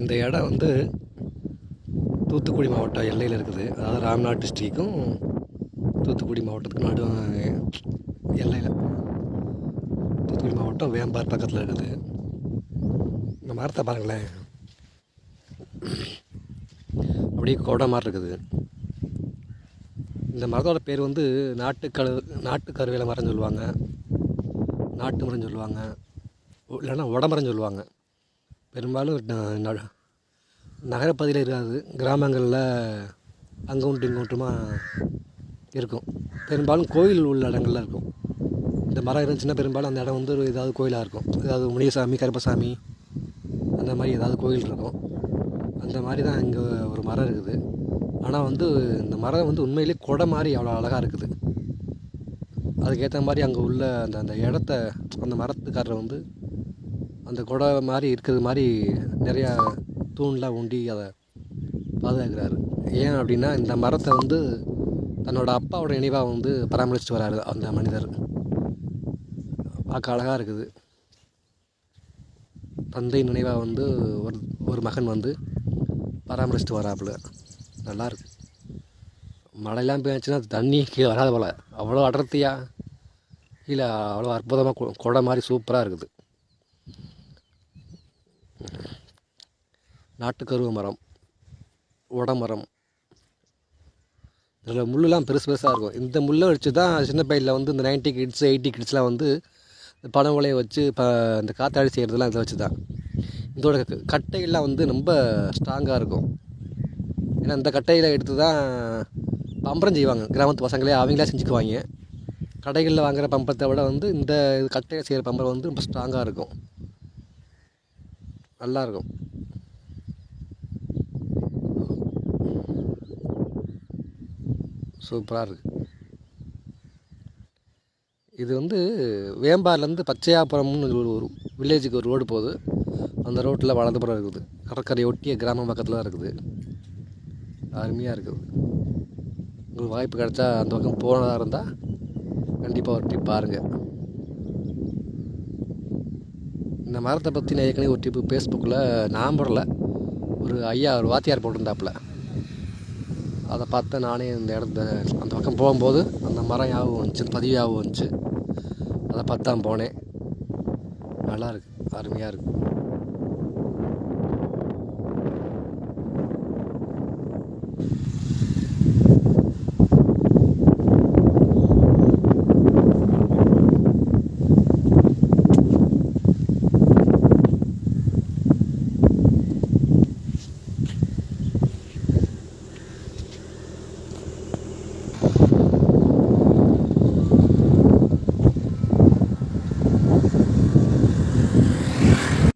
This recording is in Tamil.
இந்த இடம் வந்து தூத்துக்குடி மாவட்டம் எல்லையில் இருக்குது. அதாவது ராம்நாத் டிஸ்ட்ரிக்கும் தூத்துக்குடி மாவட்டத்துக்கு நடு எல்லையில். தூத்துக்குடி மாவட்டம் வேம்பார் பக்கத்தில் இருக்குது. இந்த மரத்தை பாருங்களேன். அப்படியே கொடை மாதிரி இருக்குது. இந்த மரத்தோட பேர் வந்து நாட்டுக்கழு நாட்டு கருவேல மரம் சொல்லுவாங்க. நாட்டு மரம் சொல்லுவாங்க. இல்லைன்னா உடம்பரம் சொல்லுவாங்க. பெரும்பாலும் நகரப்பகுதியில் இருக்காது கிராமங்களில் அங்கே உண்டு இங்கே இருக்கும். பெரும்பாலும் கோயில் உள்ள இடங்கள்ல இருக்கும். இந்த மரம் இருந்துச்சுன்னா பெரும்பாலும் அந்த இடம் வந்து ஒரு ஏதாவது கோயிலாக இருக்கும். ஏதாவது முனியசாமி கருப்பசாமி அந்த மாதிரி ஏதாவது கோயில் இருக்கும். அந்த மாதிரி தான் இங்கே ஒரு மரம் இருக்குது. ஆனால் வந்து இந்த மரம் வந்து உண்மையிலேயே கொடை மாதிரி அவ்வளோ அழகாக இருக்குது. அதுக்கேற்ற மாதிரி அங்கே உள்ள அந்த அந்த இடத்த அந்த மரத்துக்காரரை வந்து அந்த குடை மாதிரி இருக்கிறது மாதிரி நிறையா தூண்லாம் உண்டி அதை பாதுகாக்கிறாரு. ஏன் அப்படின்னா இந்த மரத்தை வந்து தன்னோட அப்பாவோட நினைவாக வந்து பராமரிச்சுட்டு வராரு அந்த மனிதர். பார்க்க அழகாக இருக்குது. தந்தை நினைவாக வந்து ஒரு ஒரு மகன் வந்து பராமரிச்சுட்டு வராப்புல. நல்லாயிருக்கு மழையெல்லாம் பேச்சுன்னா தண்ணி கீழே வராத போல். அவ்வளோ அடர்த்தியாக கீழே அவ்வளோ அற்புதமாக கொடை மாதிரி சூப்பராக இருக்குது. நாட்டுக்கருவ மரம் உடமரம். இதில் முள்ளெலாம் பெருசு பெருசாக இருக்கும். இந்த முள்ளை வச்சு தான் சின்ன பையில் வந்து இந்த நைன்ட்டி கிட்ஸ் எயிட்டி கிட்ஸ்லாம் வந்து இந்த பனை வச்சு இப்போ இந்த காத்தாடி செய்கிறதுலாம் இதை வச்சு தான். இதோட கட்டையெல்லாம் வந்து ரொம்ப ஸ்ட்ராங்காக இருக்கும். ஏன்னா இந்த கட்டையில் எடுத்து தான் பம்பரம் செய்வாங்க. கிராமத்து பசங்களே அவங்களே செஞ்சுக்குவாங்க. கடைகளில் வாங்குகிற பம்பரத்தை விட வந்து இந்த கட்டையில் செய்கிற பம்பரம் வந்து ரொம்ப ஸ்ட்ராங்காக இருக்கும். நல்லாயிருக்கும் சூப்பராக இருக்குது இது வந்து வேம்பார்லேருந்து பச்சையாபுரம்னு ஒரு ஒரு வில்லேஜுக்கு ஒரு ரோடு போகுது. அந்த ரோட்டில் வலதுபுறம் இருக்குது. கடற்கரை ஒட்டிய கிராமம் பக்கத்தில் தான் இருக்குது. அருமையாக இருக்குது. உங்களுக்கு வாய்ப்பு கிடைச்சா அந்த பக்கம் போனதாக இருந்தால் கண்டிப்பாக ஒரு ட்ரிப் பாருங்கள் இந்த மரத்தை பற்றி நான் ஏற்கனவே ஒரு ட்ரிப்பு ஃபேஸ்புக்கில் நான் போடல. ஒரு ஐயா ஒரு வாத்தியார் போட்டிருந்தாப்புல. அதை பார்த்து நானே இந்த இடத்த அந்த பக்கம் போகும்போது அந்த மரம் ஞாபகம் வந்துச்சு பதிவு ஞாபகம் வந்துச்சு. அதை பார்த்து தான் போனேன். நல்லாயிருக்கு அருமையாக இருக்குது